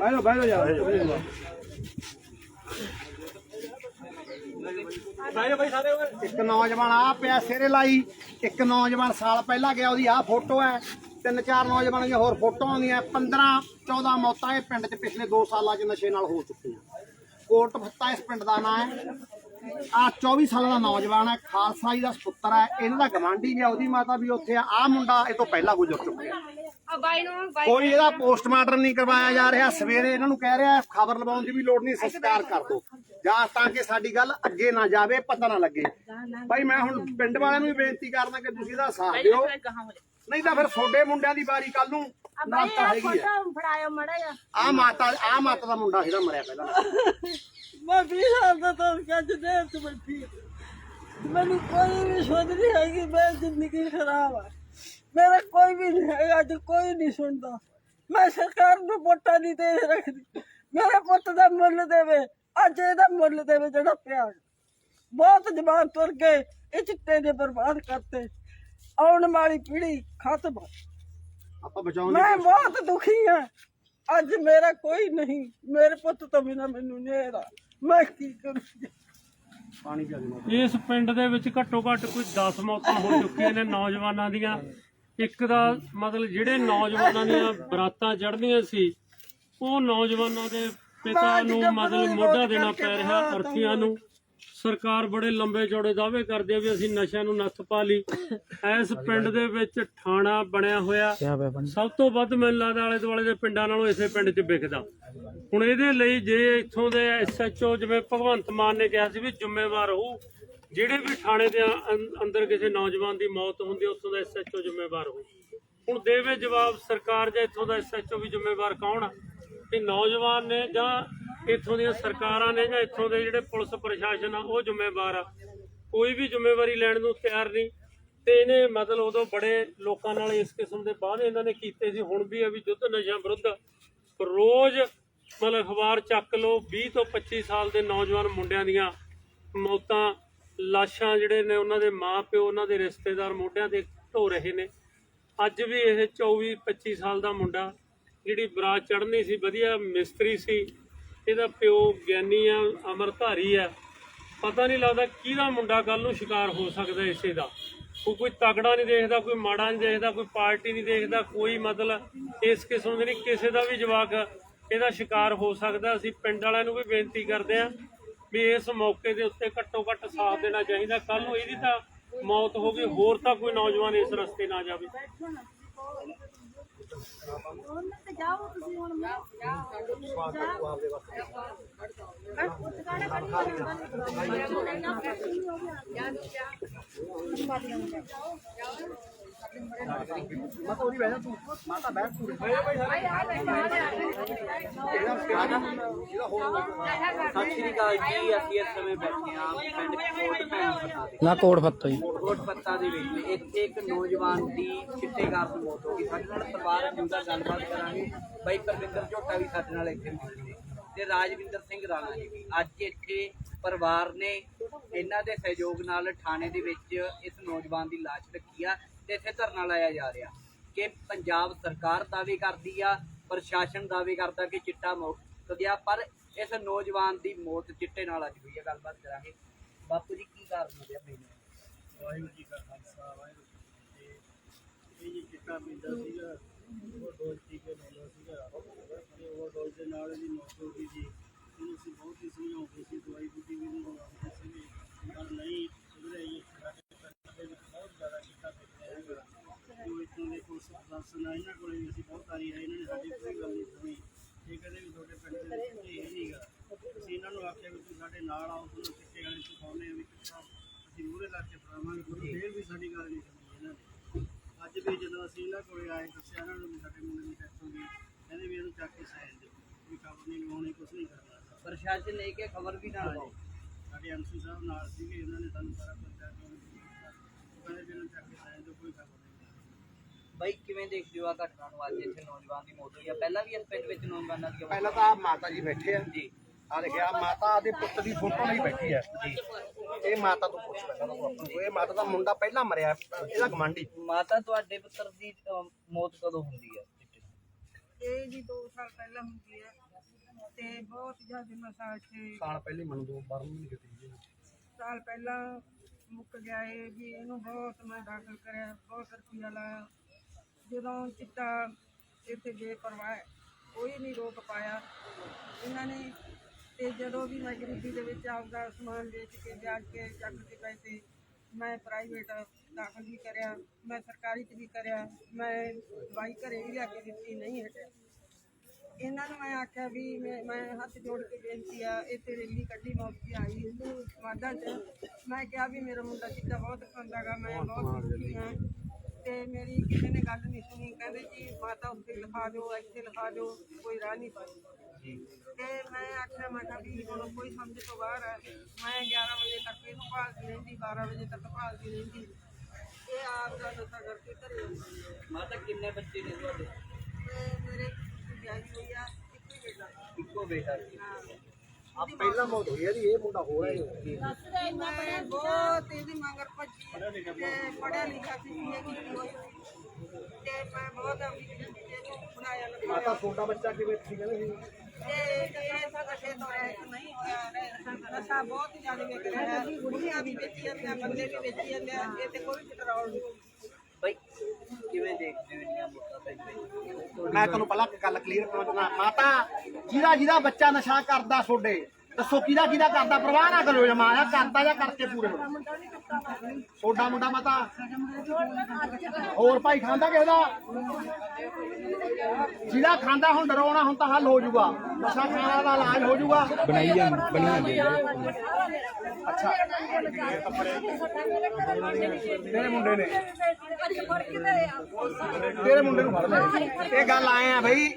ਬਹਿ ਯਾਰ ਇੱਕ ਨੌਜਵਾਨ ਆ ਪਿਆ ਸਿਰੇ ਲਾਈ ਇੱਕ ਨੌਜਵਾਨ ਸਾਲ ਪਹਿਲਾਂ ਗਿਆ ਉਹਦੀ ਆ ਫੋਟੋ ਹੈ। ਤਿੰਨ ਚਾਰ ਨੌਜਵਾਨਾਂ ਦੀਆਂ ਹੋਰ ਫੋਟੋਆਂ ਆਉਂਦੀਆਂ 15 14 ਮੌਤਾਂ ਇਹ ਪਿੰਡ 'ਚ ਪਿਛਲੇ 2 ਸਾਲਾਂ 'ਚ ਨਸ਼ੇ ਨਾਲ ਹੋ ਚੁੱਕੀਆਂ। ਕੋਟ ਫੱਤਾ ਇਸ ਪਿੰਡ ਦਾ ਨਾਂ ਹੈ। ਆ 24 ਸਾਲਾਂ ਦਾ ਨੌਜਵਾਨ ਹੈ ਖਾਲਸਾ ਜੀ ਦਾ ਸੁਪੁੱਤਰ ਹੈ ਇਹਨਾਂ ਦਾ ਗਵਾਂਢੀ ਗਿਆ ਉਹਦੀ ਮਾਤਾ ਵੀ ਉੱਥੇ ਆ। ਆ ਮੁੰਡਾ ਇਹ ਤੋਂ ਪਹਿਲਾਂ ਗੁਜ਼ਰ ਚੁੱਕਿਆ। ਕੋਈ ਇਹਦਾ ਪੋਸਟਮਾਰਟਮ ਨਹੀਂ ਕਰਵਾਇਆ ਜਾ ਰਿਹਾ। ਸਵੇਰੇ ਇਹਨਾਂ ਨੂੰ ਕਹਿ ਰਿਹਾ ਖਬਰ ਲਵਾਉਣ ਦੀ ਵੀ ਲੋੜ ਨਹੀਂ ਸੰਸਕਾਰ ਕਰ ਦਿਓ ਜਾਂ ਤਾਂ ਕਿ ਸਾਡੀ ਗੱਲ ਅੱਗੇ ਨਾ ਜਾਵੇ ਪਤਾ ਨਾ ਲੱਗੇ। ਭਾਈ ਮੈਂ ਹੁਣ ਪਿੰਡ ਵਾਲਿਆਂ ਨੂੰ ਵੀ ਬੇਨਤੀ ਕਰਦਾ ਕਿ ਤੁਸੀਂ ਇਹਦਾ ਸਾਥ ਦਿਓ। ਨਹੀਂ ਤਾਂ ਫਿਰ ਛੋਡੇ ਮੁੰਡਿਆਂ ਦੀ ਵਾਰੀ ਕੱਲ ਨੂੰ। ਨਾਤਾ ਹੈਗੀ ਆ। ਮੜਾ ਆ ਮਾਤਾ ਆ ਮਾਤਾ ਦਾ ਮੁੰਡਾ ਜਿਹੜਾ ਮਰਿਆ ਪਹਿਲਾਂ। ਮੈਂ ਵੀ ਸਾਲ ਤੋਂ ਕੱਜ ਦੇ ਤੇ ਬੈਠੀ। ਮੈਨੂੰ ਕੋਈ ਵੀ ਸੋਚ ਨਹੀਂ ਹੈਗੀ ਮੈਂ ਜ਼ਿੰਦਗੀ ਖਰਾਬ ਆ। ਮੇਰਾ ਕੋਈ ਵੀ ਨਹੀਂ ਹੈਗਾ ਅੱਜ ਕੋਈ ਨਹੀਂ ਸੁਣਦਾ। ਮੈਂ ਸਰਕਾਰ ਨੂੰ ਵੋਟਾਂ ਨਹੀਂ ਦੇ ਰੱਖਦੀ ਮੇਰੇ ਪੁੱਤ ਦਾ ਮੁੱਲ ਦੇਵੇ ਅੱਜ ਇਹਦਾ ਮੁੱਲ ਦੇਵੇ ਜਿਹੜਾ ਪਿਆਰ ਬਹੁਤ ਜਵਾਨ ਤੁਰ ਗਏ ਇਹ ਚਿੱਟੇ ਦੇ ਬਰਬਾਦ ਕਰਤੇ। ਆਉਣ ਵਾਲੀ ਪੀੜ੍ਹੀ ਖਤਮ। ਆ। ਆਪਾਂ ਬਚਾਉਣ ਮੈਂ ਬਹੁਤ ਦੁਖੀ ਹਾਂ। ਅੱਜ ਮੇਰਾ ਕੋਈ ਨਹੀਂ ਮੇਰੇ ਪੁੱਤ ਤੋਂ ਬਿਨਾ ਮੈਨੂੰ ਨੇਰਾ ਮੈਂ ਕੀ ਕਰੂੰ? ਪਾਣੀ ਪਿਆ ਦੇ ਇਸ ਪਿੰਡ ਦੇ ਵਿੱਚ ਘੱਟੋ ਘੱਟ ਕੋਈ 10 ਮੌਤਾਂ ਹੋ ਚੁੱਕੀਆਂ ਨੇ ਨੌਜਵਾਨਾਂ ਦੀਆਂ। ਇੱਕ ਦਾ ਮਤਲਬ ਜਿਹੜੇ ਨੌਜਵਾਨਾਂ ਦੀਆਂ ਬਰਾਤਾਂ ਚੜ੍ਹਦੀਆਂ ਸੀ ਉਹ ਨੌਜਵਾਨਾਂ ਦੇ ਪਿਤਾ ਨੂੰ ਮਤਲਬ ਮੋਢਾ ਦੇਣਾ ਪੈ ਰਿਹਾ ਅਰਥੀਆਂ ਨੂੰ। ਸਰਕਾਰ ਬੜੇ ਲੰਬੇ ਚੌੜੇ ਦਾਅਵੇ ਕਰਦੀ ਆ ਵੀ ਅਸੀਂ ਨਸ਼ਿਆਂ ਨੂੰ ਨੱਥ ਪਾ ਲਈ। ਇਸ ਪਿੰਡ ਦੇ ਵਿੱਚ ਥਾਣਾ ਬਣਿਆ ਹੋਇਆ। ਸਭ ਤੋਂ ਵੱਧ ਮੈਨੂੰ ਲੱਗਦਾ ਆਲੇ ਦੁਆਲੇ ਦੇ ਪਿੰਡਾਂ ਨਾਲੋਂ ਇਸੇ ਪਿੰਡ 'ਚ ਵਿਕਦਾ। ਹੁਣ ਇਹਦੇ ਲਈ ਜੇ ਇੱਥੋਂ ਦੇ ਐਸਐਚਓ ਜਿਵੇਂ ਭਗਵੰਤ ਮਾਨ ਨੇ ਕਿਹਾ ਸੀ ਵੀ ਜ਼ਿੰਮੇਵਾਰ ਹੋਊ ਜਿਹੜੇ ਵੀ ਥਾਣੇ ਦੇ ਅੰ- ਅੰਦਰ ਕਿਸੇ ਨੌਜਵਾਨ ਦੀ ਮੌਤ ਹੁੰਦੀ ਹੈ, ਉੱਥੋਂ ਦਾ ਐਸਐਚਓ ਜ਼ਿੰਮੇਵਾਰ ਹੋ ਹੁਣ ਦੇਵੇ ਜਵਾਬ ਸਰਕਾਰ ਜਾਂ ਇੱਥੋਂ ਦਾ ਐਸਐਚਓ ਵੀ ਜ਼ਿੰਮੇਵਾਰ ਕੌਣ ਆ? ਇਹ ਨੌਜਵਾਨ ਨੇ ਜਾਂ ਇੱਥੋਂ ਦੀਆਂ ਸਰਕਾਰਾਂ ਨੇ ਜਾਂ ਇੱਥੋਂ ਦੇ ਜਿਹੜੇ ਪੁਲਿਸ ਪ੍ਰਸ਼ਾਸਨ ਆ ਉਹ ਜ਼ਿੰਮੇਵਾਰ ਆ। ਕੋਈ ਵੀ ਜ਼ਿੰਮੇਵਾਰੀ ਲੈਣ ਨੂੰ ਤਿਆਰ ਨਹੀਂ। ਤੇ ਇਹਨੇ ਮਤਲਬ ਉਦੋਂ ਬੜੇ ਲੋਕਾਂ ਨਾਲ ਇਸ ਕਿਸਮ ਦੇ ਵਾਅਦੇ ਇਹਨਾਂ ਨੇ ਕੀਤੇ ਸੀ ਹੁਣ ਵੀ ਆ ਵੀ ਯੁੱਧ ਨਸ਼ਿਆਂ ਵਿਰੁੱਧ ਰੋਜ਼ ਮਤਲਬ ਅਖਬਾਰ ਚੱਕ ਲਓ 20 ਤੋਂ 25 ਸਾਲ ਦੇ ਨੌਜਵਾਨ ਮੁੰਡਿਆਂ ਦੀਆਂ ਮੌਤਾਂ ਲਾਸ਼ਾਂ ਜਿਹੜੇ ਨੇ ਉਹਨਾਂ ਦੇ ਮਾਪਿਓ ਉਹਨਾਂ ਦੇ ਰਿਸ਼ਤੇਦਾਰ ਮੋਢਿਆਂ ਤੇ ਢੋ ਰਹੇ ਨੇ। ਅੱਜ ਵੀ ਇਹ 24 25 ਸਾਲ ਦਾ ਮੁੰਡਾ ਜਿਹੜੀ ਬਰਾਤ ਚੜ੍ਹਨੀ ਸੀ, ਵਧੀਆ ਮਿਸਤਰੀ ਸੀ। ਇਹਦਾ ਪਿਓ ਗਿਆਨੀ ਆ ਅਮਰਧਾਰੀ ਆ ਪਤਾ ਨਹੀਂ ਲੱਗਦਾ ਕਿਹਦਾ ਮੁੰਡਾ ਕੱਲ ਨੂੰ ਸ਼ਿਕਾਰ ਹੋ ਸਕਦਾ ਇਸੇ ਦਾ। ਉਹ ਕੋਈ ਤਗੜਾ ਨਹੀਂ ਦੇਖਦਾ, ਕੋਈ ਮਾੜਾ ਨਹੀਂ ਦੇਖਦਾ, ਕੋਈ ਪਾਰਟੀ ਨਹੀਂ ਦੇਖਦਾ, ਕੋਈ ਮਤਲਬ ਇਸ ਕਿਸਮ ਦੇ ਨਹੀਂ। ਕਿਸੇ ਦਾ ਵੀ ਜਵਾਕ ਇਹਦਾ ਸ਼ਿਕਾਰ ਹੋ ਸਕਦਾ। ਅਸੀਂ ਪਿੰਡ ਵਾਲਿਆਂ ਨੂੰ ਵੀ ਬੇਨਤੀ ਕਰਦੇ ਹਾਂ ਵੀ ਇਸ ਮੌਕੇ ਦੇ ਉੱਤੇ ਘੱਟੋ ਘੱਟ ਸਾਥ ਦੇਣਾ ਚਾਹੀਦਾ। ਕੱਲ ਨੂੰ ਇਹਦੀ ਤਾਂ ਮੌਤ ਹੋ ਗਈ, ਹੋਰ ਤਾਂ ਕੋਈ ਨੌਜਵਾਨ ਇਸ ਰਸਤੇ ਨਾ ਜਾਵੇ। ਜਾਓ ਸਤਿ ਸ਼੍ਰੀ ਅਕਾਲ ਜੀ ਅਸੀਂ ਇਸ ਸਮੇਂ ਬੈਠੇ ਹਾਂ ਪਿੰਡ ਕੋਟ ਭੈਣ ਪੱਤਾ ਦੇ ਨਾ ਕੋੜ ਫੱਤੋ ਜੀ। ਕੋਟ ਪੱਤਾ ਦੇ ਵਿੱਚ ਇੱਥੇ ਇੱਕ ਨੌਜਵਾਨ ਦੀ ਚਿੱਟੇ ਕਾਰਨ ਮੌਤ ਹੋ ਗਈ। ਸਾਡੇ ਨਾਲ ਪਰਿਵਾਰ ਜਿਉਂਦਾ ਗੱਲਬਾਤ ਕਰਾਂਗੇ। ਬਾਈ ਪਰਵਿੰਦਰ ਝੋਟਾ ਵੀ ਸਾਡੇ ਨਾਲ ਇੱਥੇ ਮੌਜੂਦ ਨੇ। ਤੇ ਰਾਜਵਿੰਦਰ ਸਿੰਘ ਰਾਣਾ ਜੀ ਵੀ। ਅੱਜ ਇੱਥੇ ਪਰਿਵਾਰ ਨੇ ਇਹਨਾਂ ਦੇ ਸਹਿਯੋਗ ਨਾਲ ਥਾਣੇ ਦੇ ਵਿੱਚ ਇਸ ਨੌਜਵਾਨ ਦੀ ਲਾਸ਼ ਰੱਖੀ ਆ। ਤੇ ਇੱਥੇ ਧਰਨਾ ਲਾਇਆ ਜਾ ਰਿਹਾ ਕਿ ਪੰਜਾਬ ਸਰਕਾਰ ਦਾਅਵੇ ਕਰਦੀ ਆ, ਪ੍ਰਸ਼ਾਸਨ ਦਾਅਵੇ ਕਰਦਾ ਕਿ ਚਿੱਟਾ ਮੁਕਤ ਗਿਆ, ਪਰ ਇਸ ਨੌਜਵਾਨ ਦੀ ਮੌਤ ਚਿੱਟੇ ਨਾਲ ਅੱਜ ਹੋਈ ਹੈ ਗੱਲਬਾਤ ਕਰਾਂਗੇ। ਬਾਪੂ ਜੀ, ਕੀ ਕਾਰਨ ਹੋ ਗਿਆ ਮੈਨੂੰ? ਵਾਹਿਗੁਰੂ ਜੀ ਕਾ ਖਾਲਸਾ, ਵਾਹਿਗੁਰੂ ਜੀ ਇਹ ਜੀ ਚਿੱਟਾ ਪੀਂਦਾ ਸੀਗਾ ਉਹ ਡੋਜ਼ ਟੀਕੇ ਲਾਉਂਦਾ ਸੀਗਾ। ਤੇ ਉਹ ਡੋਜ਼ ਦੇ ਨਾਲ ਇਹਦੀ ਮੌਤ ਹੋ ਗਈ ਜੀ। ਇਹਨੂੰ ਅਸੀਂ ਬਹੁਤ ਹੀ ਸਮਝਾਉਂਦੇ ਸੀ, ਦਵਾਈ ਬੂਟੀ ਵੀ ਨਹੀਂ ਲਗਾਉਂਦੇ ਸੀਗੇ। ਪਰ ਨਹੀਂ, ਸੁਧਰਿਆ ਜੀ ਸਾਡੇ ਪਿੰਡ ਦੇ ਵਿੱਚ ਬਹੁਤ ਜ਼ਿਆਦਾ ਚਿੱਟਾ ਪੀਂਦਾ ਹੈਗਾ ਇੱਥੋਂ ਦੇ ਪੁਲਿਸ ਪ੍ਰਸ਼ਾਸਨ ਆ ਇਹਨਾਂ ਕੋਲੇ ਵੀ ਅਸੀਂ ਬਹੁਤ ਵਾਰੀ ਆਏ ਇਹਨਾਂ ਨੇ ਸਾਡੀ ਕੋਈ ਗੱਲ ਨਹੀਂ ਸੁਣੀ। ਇਹ ਕਦੇ ਵੀ ਤੁਹਾਡੇ ਪਿੰਡ ਦੇ ਵਿੱਚ ਇਹ ਨਹੀਂਗਾ ਅਸੀਂ ਇਹਨਾਂ ਨੂੰ ਆਖਿਆ ਵੀ ਤੁਸੀਂ ਸਾਡੇ ਨਾਲ ਆਓ ਤੁਹਾਨੂੰ ਚਿੱਟੇ ਵਾਲੇ ਸਿਖਾਉਂਦੇ ਆ ਵੀ ਕਿੱਥੋਂ ਅਸੀਂ ਮੂਹਰੇ ਲਾ ਕੇ ਫੜਾਵਾਂਗੇ ਪਰ ਫੇਰ ਵੀ ਸਾਡੀ ਗੱਲ ਨਹੀਂ ਸੁਣੀ ਇਹਨਾਂ ਨੇ। ਅੱਜ ਵੀ ਜਦੋਂ ਅਸੀਂ ਇਹਨਾਂ ਕੋਲੇ ਆਏ ਦੱਸਿਆ ਇਹਨਾਂ ਨੂੰ ਸਾਡੇ ਮੁੰਡੇ ਦੀ ਡੈਥ ਹੋ ਗਈ। ਕਹਿੰਦੇ ਵੀ ਇਹਨੂੰ ਚੱਕ ਕੇ ਸਾਈਨ ਦਿਓ। ਵੀ ਖਬਰ ਨਹੀਂ ਲਵਾਉਣੀ ਕੁਝ ਨਹੀਂ ਕਰਨਾ। ਪ੍ਰਸ਼ਾਸਨ ਨੇ ਕਿ ਖਬਰ ਵੀ ਨਾ ਲਗਾਓ ਸਾਡੇ ਐਮਸੀ ਸਾਹਿਬ ਨਾਲ ਸੀਗੇ ਉਹਨਾਂ ਨੇ ਸਾਨੂੰ ਸਾਰਾ ਪੰਚਾਇਤ ਨੂੰ ਕਹਿੰਦੇ ਵੀ ਇਹਨੂੰ ਚੱਕ ਕੇ ਸਾਈਨ ਦਿਓ ਕੋਈ ਖਬਰ ਬਾਈ ਕਿਵੇਂ ਦੇਖਦੇ ਹੋ ਆ ਘਟਨਾ ਨੂੰ? ਅੱਜ ਇੱਥੇ ਨੌਜਵਾਨ ਦੀ ਮੌਤ ਹੋਈ ਆ। ਪਹਿਲਾਂ ਵੀ ਇਸ ਪਿੰਡ ਵਿੱਚ ਨੌਜਵਾਨਾਂ ਦੀ ਪਹਿਲਾਂ ਤਾਂ ਆਹ ਮਾਤਾ ਜੀ ਬੈਠੇ ਆ। ਜੀ। ਆ ਦੇਖਿਆ ਮਾਤਾ ਦੇ ਪੁੱਤ ਦੀ ਫੋਟੋ ਲਈ ਬੈਠੀ ਹੈ ਜੀ ਇਹ ਮਾਤਾ ਤੋਂ ਪੁੱਛ ਪਹਿਲਾਂ ਤਾਂ ਇਹ ਮਾਤਾ ਦਾ ਮੁੰਡਾ ਪਹਿਲਾਂ ਮਰਿਆ ਇਹਦਾ ਗਵਾਂਢੀ ਮਾਤਾ ਤੁਹਾਡੇ ਪੁੱਤਰ ਦੀ ਅਹ, ਮੌਤ ਕਦੋਂ ਹੁੰਦੀ ਨਾਲ? ਇਹ ਜੀ 2 ਸਾਲ ਪਹਿਲਾਂ ਹੁੰਦੀ ਹੈ ਤੇ ਬਹੁਤ ਜ਼ਿਆਦਾ ਨਸ਼ਾ ਇੱਥੇ ਸਾਲ ਪਹਿਲੇ ਮੈਨੂੰ ਦੋ ਬਾਰ ਨਹੀਂ ਕੀਤੀ ਸਾਲ ਪਹਿਲਾਂ ਮੁੱਕ ਗਿਆ ਇਹ ਜੀ। ਇਹਨੂੰ ਬਹੁਤ ਮੈਂ ਦਾਖਲ ਕਰਿਆ ਬਹੁਤ ਰੁਪਈਆ ਲਾਇਆ। ਜਦੋਂ ਚਿੱਟਾ ਇੱਥੇ ਜੇ ਪਰਵਾਹ ਕੋਈ ਨਹੀਂ ਰੋਕ ਪਾਇਆ। ਇਹਨਾਂ ਨੇ ਤੇ ਜਦੋਂ ਵੀ ਮੈਂ ਗਰੀਬੀ ਦੇ ਵਿੱਚ ਆਪਦਾ ਸਮਾਨ ਵੇਚ ਕੇ ਵਿਆਜ ਕੇ ਚੱਕ ਕੇ ਪੈਸੇ ਮੈਂ ਪ੍ਰਾਈਵੇਟ ਦਾਖਲ ਵੀ ਕਰਿਆ ਮੈਂ ਸਰਕਾਰੀ ਚ ਵੀ ਕਰਿਆ ਮੈਂ ਦਵਾਈ ਘਰੇ ਵੀ ਲਿਆ ਕੇ ਦਿੱਤੀ ਨਹੀਂ ਹਟਿਆ। ਇਹਨਾਂ ਨੂੰ ਮੈਂ ਆਖਿਆ ਵੀ ਮੈਂ ਮੈਂ ਹੱਥ ਜੋੜ ਕੇ ਬੇਨਤੀ ਆ ਇਹ ਤੇ ਰੈਲੀ ਕੱਢੀ ਮੌਕੀ ਆਈ ਹਿੰਦੂ ਸਮਾਜਾਂ ਚ। ਮੈਂ ਕਿਹਾ ਵੀ ਮੇਰਾ ਮੁੰਡਾ ਚਿੱਟਾ ਬਹੁਤ ਖਾਂਦਾਗਾ ਮੈਂ ਬਹੁਤ ਦੁਖੀ ਹਾਂ। ਤੇ ਮੇਰੀ ਕਿਸੇ ਨੇ ਗੱਲ ਨਹੀਂ ਸੁਣੀ। ਕਹਿੰਦੇ ਜੀ ਮਾਤਾ ਉੱਤੇ ਲਿਖਾ ਦਿਓ ਇੱਥੇ ਲਿਖਾ ਦਿਓ ਕੋਈ ਰਾਹ ਨਹੀਂ ਪਾਈ। ਤੇ ਮੈਂ ਆਖਿਆ ਮੈਂ ਕਿਹਾ ਵੀ ਹੁਣ ਕੋਈ ਸਮਝ ਤੋਂ ਬਾਹਰ ਹੈ ਮੈਂ 11 ਵਜੇ ਤੱਕ ਇਹਨੂੰ ਭਾਲਦੀ ਰਹਿੰਦੀ 12 ਵਜੇ ਤੱਕ ਭਾਲਦੀ ਰਹਿੰਦੀ। ਇਹ ਆਪ ਦਾ ਨਸ਼ਾ ਕਰਕੇ ਘਰੇ ਆਉਂਦੀ। ਹੈ ਮਾਤਾ ਕਿੰਨੇ ਬੱਚੇ ਨੇ ਤੁਹਾਡੇ? ਤੇ ਮੇਰੇ ਵਿਆਹੀ ਹੋਈ ਆ ਇੱਕੋ ਹੀ ਬੇਟਾ। ਇੱਕੋ ਬੇਟਾ। ਸੀ ਆ ਪਹਿਲਾਂ ਮੌਤ ਹੋਈ ਹੈ ਜੀ ਇਹ ਮੁੰਡਾ ਹੋ ਰਿਹਾ ਹੈ ਬਹੁਤ ਇਹਦੀ ਮਗਰ ਭੱਜੀ ਤੇ ਪੜਿਆ ਲਿਖਿਆ ਸੀ ਇਹ ਕੀਤੀ ਹੋਈ ਤੇ ਮੈਂ ਬਹੁਤ ਆਪਣੀ ਜ਼ਿੰਦਗੀ ਨੂੰ ਬਣਾਇਆ ਮਾਤਾ ਛੋਟਾ ਬੱਚਾ ਕਿਵੇਂ ਸੀ ਤੇ ਇਹ ਸਭ ਨਸ਼ੇ ਬਹੁਤ ਜ਼ਿਆਦਾ ਵਿਕ ਰਿਹਾ। ਹੈ ਕੁੜੀਆਂ ਵੀ ਵੇਚੀ ਜਾਂਦੀਆਂ ਬੰਦੇ ਵੀ ਵੇਚੀ ਜਾਂਦੇ ਆ ਇਹ ਤੇ ਕੋਈ ਕੰਟਰੋਲ ਨਹੀਂ। ਕਿਵੇਂ ਦੇਖਦੇ ਹੋ ਇੰਨੀਆਂ ਵੋਟਾਂ ਪੈਂਦੀਆਂ ਮੈਂ ਤੁਹਾਨੂੰ ਪਹਿਲਾਂ ਗੱਲ ਕਲੀਅਰ ਕਰਨਾ ਚਾਹੁੰਦਾ ਮਾਤਾ ਜਿਹਦਾ ਜਿਹਦਾ ਬੱਚਾ ਨਸ਼ਾ ਕਰਦਾ ਤੁਹਾਡੇ ਦੱਸੋ ਕਿਹਦਾ ਕਿਹਦਾ ਕਰਦਾ? ਪ੍ਰਵਾਹ ਨਾ ਕਰੋ ਜਮਾਇਆ ਕਰਦਾ ਜਾਂ ਕਰਕੇ ਪੂਰੇ ਹੋ। ਛੋਟਾ ਮੁੰਡਾ ਮਾਤਾ? ਹੋਰ ਭਾਈ ਖਾਂਦਾ ਕਿਸੇ ਦਾ? ਜਿਹਦਾ ਖਾਂਦਾ ਹੁਣ ਡਰਾਉਣਾ ਹੁਣ ਤਾਂ ਹੱਲ ਹੋ ਜਾਊਗਾ। ਨਸ਼ਾ ਖਾਣਾ ਦਾ ਇਲਾਜ ਹੋ ਜਾਊਗਾ। ਬਣਾਈ ਜਾਂ ਬਣੀ ਜਾਂਦੀ ਅੱਛਾ। ਮੇਰੇ ਮੁੰਡੇ ਨੇ। ਤੇਰੇ ਮੁੰਡੇ ਨੂੰ ਫੜ ਲੈ। ਇਹ ਗੱਲ ਆਏ ਆ ਬਈ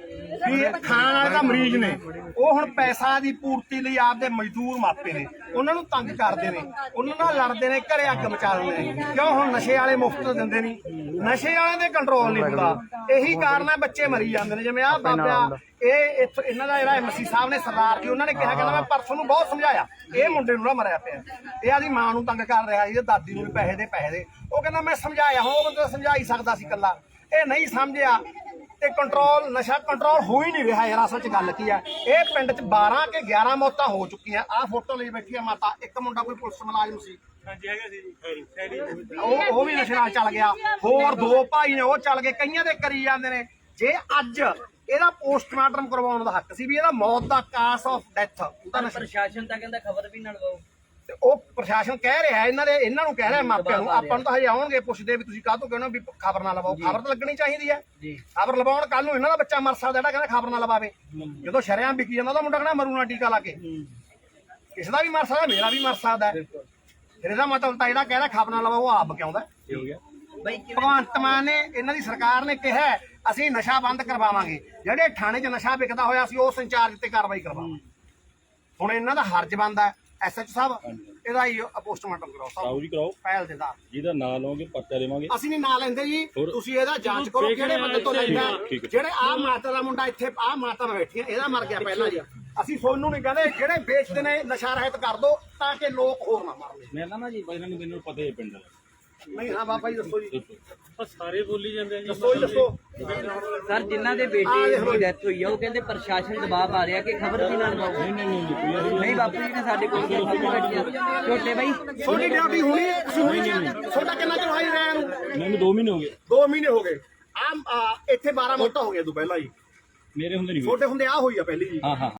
ਵੀ ਖਾਣ ਵਾਲੇ ਤਾਂ ਮਰੀਜ਼ ਨੇ। ਉਹ ਹੁਣ ਪੈਸਾ ਦੀ ਪੂਰਤੀ ਲਈ ਆਪਦੇ ਮਜ਼ਦੂਰ ਮਾਪੇ ਨੇ। ਉਹਨਾਂ ਨੂੰ ਤੰਗ ਕਰਦੇ ਨੇ। ਉਹਨਾਂ ਨਾਲ ਲੜਦੇ ਨੇ ਘਰੇ ਅੱਗ ਮਚਾ ਦਿੰਦੇ ਨੇ। ਕਿਉਂ ਹੁਣ ਨਸ਼ੇ ਵਾਲੇ ਮੁਫਤ ਦਿੰਦੇ ਨਹੀਂ ਨਸ਼ੇ ਵਾਲਿਆਂ ਦੇ ਕੰਟਰੋਲ ਨਹੀਂ ਹੁੰਦਾ। ਇਹੀ ਕਾਰਨ ਹੈ ਬੱਚੇ ਮਰੀ ਜਾਂਦੇ ਨੇ। ਜਿਵੇਂ ਆ ਬਾਬਿਆ ਇਹ ਇੱਥੋਂ- ਇਹਨਾਂ ਦਾ ਜਿਹੜਾ ਐਮਸੀ ਸਾਹਿਬ ਨੇ ਸਰਦਾਰ ਜੀ, ਉਹਨਾਂ ਨੇ ਕਿਹਾ ਕਹਿੰਦਾ, ਮੈਂ ਪਰਸੋਂ ਨੂੰ ਬਹੁਤ ਸਮਝਾਇਆ। ਇਹ ਮੁੰਡੇ ਨੂੰ ਨਾ ਮਰਿਆ ਪਿਆ। ਇਹ ਆਦੀ ਮਾਂ ਨੂੰ ਤੰਗ ਕਰ ਰਿਹਾ ਸੀ, ਦਾਦੀ ਨੂੰ ਵੀ ਪੈਸੇ ਦੇ ਪੈਸੇ ਦੇ। ਉਹ ਕਹਿੰਦਾ, ਮੈਂ ਸਮਝਾਇਆ ਹੁਣ ਉਹ ਬੰਦਾ ਸਮਝਾਈ ਸਕਦਾ ਸੀ ਇਕੱਲਾ। ਇਹ ਨਹੀਂ ਸਮਝਿਆ। ਤੇ ਕੰਟਰੋਲ ਨਸ਼ਾ ਕੰਟਰੋਲ ਹੋ ਹੀ ਨਹੀਂ ਰਿਹਾ ਯਾਰ, ਅਸਲ 'ਚ ਗੱਲ ਕੀ ਆ? ਇਹ ਪਿੰਡ 'ਚ 12 ਕੇ 11 ਮੌਤਾਂ ਹੋ ਚੁੱਕੀਆਂ। ਆਹ ਫੋਟੋ ਲਈ ਬੈਠੀ ਆ ਮਾਤਾ। ਇੱਕ ਮੁੰਡਾ ਕੋਈ ਪੁਲਿਸ ਮੁਲਾਜ਼ਮ ਸੀ। ਉਹ ਉਹ ਵੀ ਨਸ਼ੇ ਨਾਲ ਚੱਲ ਗਿਆ। ਹੋਰ ਦੋ ਭਾਈ ਨੇ ਉਹ ਚੱਲ ਗਏ। ਕਈਆਂ ਦੇ ਕਰੀ ਜਾਂਦੇ ਨੇ। ਜੇ ਅੱਜ ਇਹਦਾ ਪੋਸਟਮਾਰਟਮ ਕਰਵਾਉਣ ਦਾ ਹੱਕ ਸੀ ਵੀ ਇਹਦਾ ਮੌਤ ਦਾ ਕਾਸ ਆਫ ਡੈਥ ਉਹਦਾ ਨਸ਼ਾ ਪ੍ਰਸ਼ਾਸਨ ਤਾਂ ਕਹਿੰਦਾ ਖਬਰ ਵੀ ਨਾ ਲਵਾਓ। ਤੇ ਉਹ ਪ੍ਰਸ਼ਾਸਨ ਕਹਿ ਰਿਹਾ ਇਹਨਾਂ ਦੇ ਇਹਨਾਂ ਨੂੰ ਕਹਿ ਰਿਹਾ ਮਾਪਿਆਂ ਨੂੰ ਆਪਾਂ ਨੂੰ ਤਾਂ ਹਜੇ ਆਉਣਗੇ ਪੁੱਛਦੇ ਵੀ ਤੁਸੀਂ ਕਾਹਤੋਂ ਕਹਿੰਦੇ ਹੋ ਵੀ ਖਬਰ ਨਾ ਲਵਾਓ। ਖਬਰ ਤਾਂ ਲੱਗਣੀ ਚਾਹੀਦੀ ਹੈ। ਜੀ। ਖਬਰ ਲਵਾਉਣ ਕੱਲ ਨੂੰ ਇਹਨਾਂ ਦਾ ਬੱਚਾ ਮਰ ਸਕਦਾ ਜਿਹੜਾ ਕਹਿੰਦਾ ਖਬਰ ਨਾ ਲਵਾਵੇ। ਜਦੋਂ ਸ਼ਰਿਆਂ ਵਿਕੀ ਜਾਂਦਾ ਉਹਦਾ ਮੁੰਡਾ ਕਹਿੰਦਾ ਮਰੂ ਨਾ ਟੀਕਾ ਲਾ ਕੇ। ਕਿਸੇ ਦਾ ਵੀ ਮਰ ਸਕਦਾ ਮੇਰਾ ਵੀ ਮਰ ਸਕਦਾ। ਹੈ। ਫਿਰ ਇਹਦਾ ਮਤਲਬ ਤਾਂ ਜਿਹੜਾ ਕਹਿੰਦਾ ਖਬਰ ਨਾ ਲਵਾਓ ਉਹ ਆਪ ਬਕਿਆਉਂਦਾ ਬਈ ਕਿਵੇਂ ਭਗਵੰਤ ਮਾਨ ਨੇ ਇਹਨਾਂ ਦੀ ਸਰਕਾਰ ਨੇ ਕਿਹਾ ਹੈ, ਅਸੀਂ ਨਸ਼ਾ ਬੰਦ ਕਰਵਾਵਾਂਗੇ। ਜਿਹੜੇ ਥਾਣੇ 'ਚ ਨਸ਼ਾ ਵਿਕਦਾ ਹੋਇਆ ਸੀ ਉਸ ਇੰਚਾਰਜ ਤੇ ਕਾਰਵਾਈ ਕਰਵਾਵਾਂਗੇ। ਹੁਣ ਇਹਨਾਂ ਦਾ ਹਰਜ ਬੰਦਾ ਐਸਐਚ ਸਾਹਿਬ ਇਹਦਾ ਹੀ ਪੋਸਟਮਾਰਟਮ ਕਰਾਓ ਸਾਹਿਬ ਜੀ ਕਰਾਓ। ਪਹਿਲ ਦੇ ਦਾ ਜਿਹਦਾ ਨਾਂ ਲਓਗੇ ਪਰਚਾ ਦੇਵਾਂਗੇ। ਅਸੀਂ ਨਹੀਂ ਨਾਂ ਲੈਂਦੇ ਜੀ? ਤੁਸੀਂ ਇਹਦਾ ਜਾਂਚ ਕਰੋ ਕਿਹੜੇ ਹੈ, ਬੰਦੇ ਤੋਂ ਲੈਂਦਾ ਹੈ, ਹੈ। ਜਿਹੜੇ ਆਹ ਮਾਤਾ ਦਾ ਮੁੰਡਾ ਇੱਥੇ ਆਹ ਮਾਤਾ ਬੈਠੀ ਆ ਇਹਦਾ ਮਰ ਗਿਆ ਪਹਿਲਾਂ ਜੀ। ਅਸੀਂ ਸੋਨੂੰ ਨਹੀਂ ਕਹਿੰਦੇ ਜਿਹੜੇ ਵੇਚਦੇ ਨੇ ਨਸ਼ਾ ਰਹਿਤ ਕਰ ਦੋ ਤਾਂ ਕਿ ਲੋਕ ਹੋਰ ਨਾ ਮਰਨ ਮੈਂ ਕਹਿੰਦਾ ਜੀ ਪਹਿਲਾਂ ਨੂੰ ਮੈਨੂੰ ਪਤਾ ਹੀ ਹੈ ਪਿੰਡ ਦਾ ਨਹੀਂ ਹਾਂ ਬਾਬਾ ਜੀ ਦੱਸੋ ਜੀ। ਸਾਰੇ ਬੋਲੀ ਜਾਂਦੇ ਆ ਜੀ। ਦੱਸੋ ਜੀ ਦੱਸੋ। ਸਰ ਜਿਨ੍ਹਾਂ ਦੇ ਬੇਟੇ ਦੀ ਡੈਥ ਹੋਈ ਆ ਉਹ ਕਹਿੰਦੇ ਪ੍ਰਸ਼ਾਸਨ ਦਬਾਅ ਪਾ ਰਿਹਾ ਕਿ ਖਬਰ ਵੀ ਨਾ ਲਵਾਓ ਨਹੀਂ ਨਹੀਂ ਨਹੀਂ ਨਹੀਂ। ਬਾਪੂ ਜੀ ਨੇ ਸਾਡੇ ਕੋਲ ਖਬਰ ਕੱਢੀ ਛੋਟੇ ਬਾਈ। ਤੁਹਾਡੀ ਡਿਊਟੀ ਹੋਣੀ ਹੈ ਤੁਸੀਂ ਹੋਣੀ ਹੈ ਤੁਹਾਡਾ ਕਿੰਨਾ ਚਿਰ ਹੋਈ ਰਿਹਾ ਨੂੰ? ਮੈਨੂੰ 2 ਮਹੀਨੇ ਹੋ ਗਏ। 2 ਮਹੀਨੇ ਹੋ ਗਏ। ਆ ਇੱਥੇ 12 ਮੋਟਾ ਹੋ ਗਿਆ ਤੂੰ ਪਹਿਲਾਂ ਜੀ ਮੇਰੇ ਹੁੰਦੇ ਨਹੀਂ ਹੋਏ। ਛੋਟੇ ਹੁੰਦੇ ਆ ਹੋਈ ਆ ਪਹਿਲੀ ਜੀ। ਹਾਂ ਹਾਂ।